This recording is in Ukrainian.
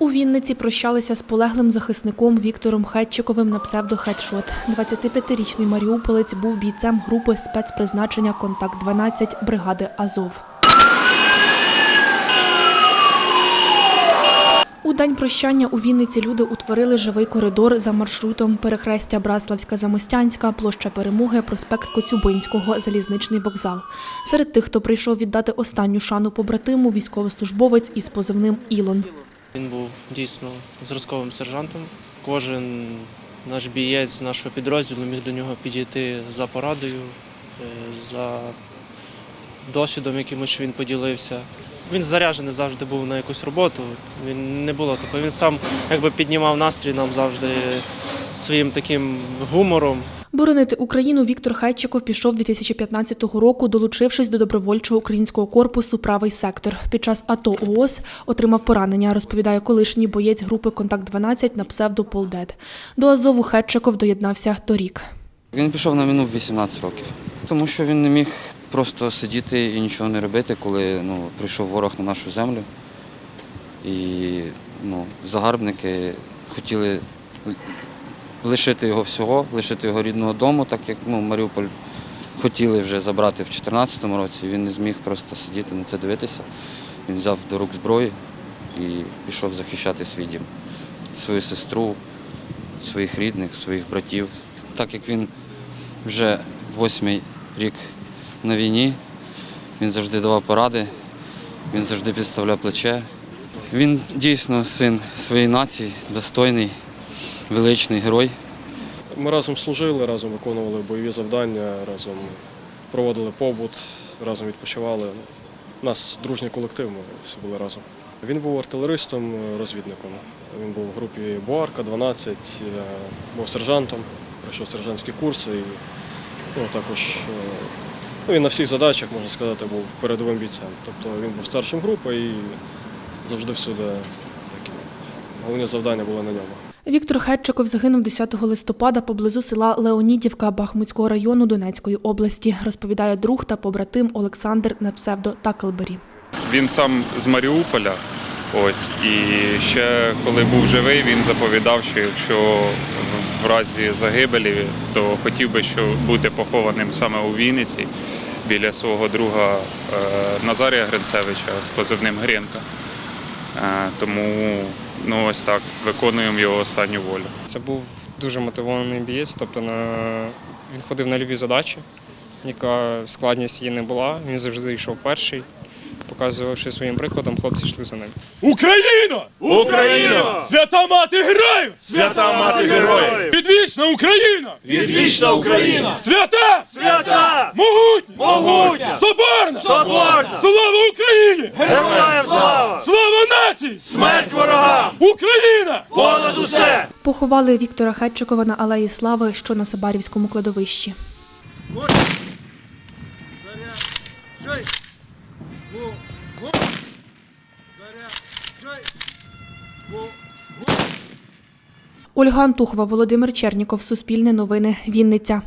У Вінниці прощалися з полеглим захисником Віктором Хетчиковим на псевдо «Хедшот». 25-річний маріуполець був бійцем групи спецпризначення «Контакт-12» бригади «Азов». У день прощання у Вінниці люди утворили живий коридор за маршрутом перехрестя Браславська-Замостянська, площа Перемоги, проспект Коцюбинського, залізничний вокзал. Серед тих, хто прийшов віддати останню шану побратиму, військовослужбовець із позивним Ілон. Він був дійсно зразковим сержантом. Кожен наш бієць з нашого підрозділу міг до нього підійти за порадою, е, за досвідом, якимось він поділився. Він заряджений завжди був на якусь роботу. Він не було такого. Він сам якби піднімав настрій нам завжди своїм таким гумором. Боронити Україну Віктор Хетчиков пішов 2015 року, долучившись до добровольчого українського корпусу Правий сектор. Під час АТО ООС отримав поранення, розповідає колишній боєць групи Контакт-12 на псевдо Полдет. До Азову Хетчиков доєднався торік. Він пішов на війну в 18 років, тому що він не міг просто сидіти і нічого не робити, коли ну, прийшов ворог на нашу землю. І ну, загарбники хотіли лишити його всього, лишити його рідного дому, так як ну, Маріуполь хотіли вже забрати в 2014 році. Він не зміг просто сидіти на це дивитися. Він взяв до рук зброю і пішов захищати свій дім, свою сестру, своїх рідних, своїх братів. Так як він вже восьмий рік на війні, він завжди давав поради, він завжди підставляв плече. Він дійсно син своєї нації, достойний, величний герой. Ми разом служили, разом виконували бойові завдання, разом проводили побут, разом відпочивали. У нас дружній колектив, ми всі були разом. Він був артилеристом, розвідником. Він був в групі Буарка 12, е, був сержантом, пройшов сержантські курси і ну, також е, ну, він на всіх задачах, можна сказати, був передовим бійцем. Тобто він був старшим групи і завжди всюди такі головні завдання були на ньому. Віктор Хетчиков загинув 10 листопада поблизу села Леонідівка Бахмутського району Донецької області, розповідає друг та побратим Олександр на псевдо Таклбері. Він сам з Маріуполя. Ось і ще коли був живий, він заповідав, що якщо в разі загибелі, то хотів би що бути похованим саме у Вінниці біля свого друга е, Назарія Гринцевича з позивним Грінка. Е, Тому ну ось так виконуємо його останню волю. Це був дуже мотивований бієць, тобто на... він ходив на любі задачі, яка складність її не була. Він завжди йшов перший, показувавши своїм прикладом, хлопці йшли за ним. Україна! Україна! Свята мати героїв! Свята мати героїв! Відвічна Україна! Відвічна Україна! Свята! Свята! Могутня! Могутня! Соборна! Соборна! Слава Україні! Героям слава! Слава нації! Смерть ворогам! Україна! Понад усе! Поховали Віктора Хетчикова на Алеї Слави, що на Сабарівському кладовищі. Ольга Антухова, Володимир Черніков, Суспільне новини, Вінниця.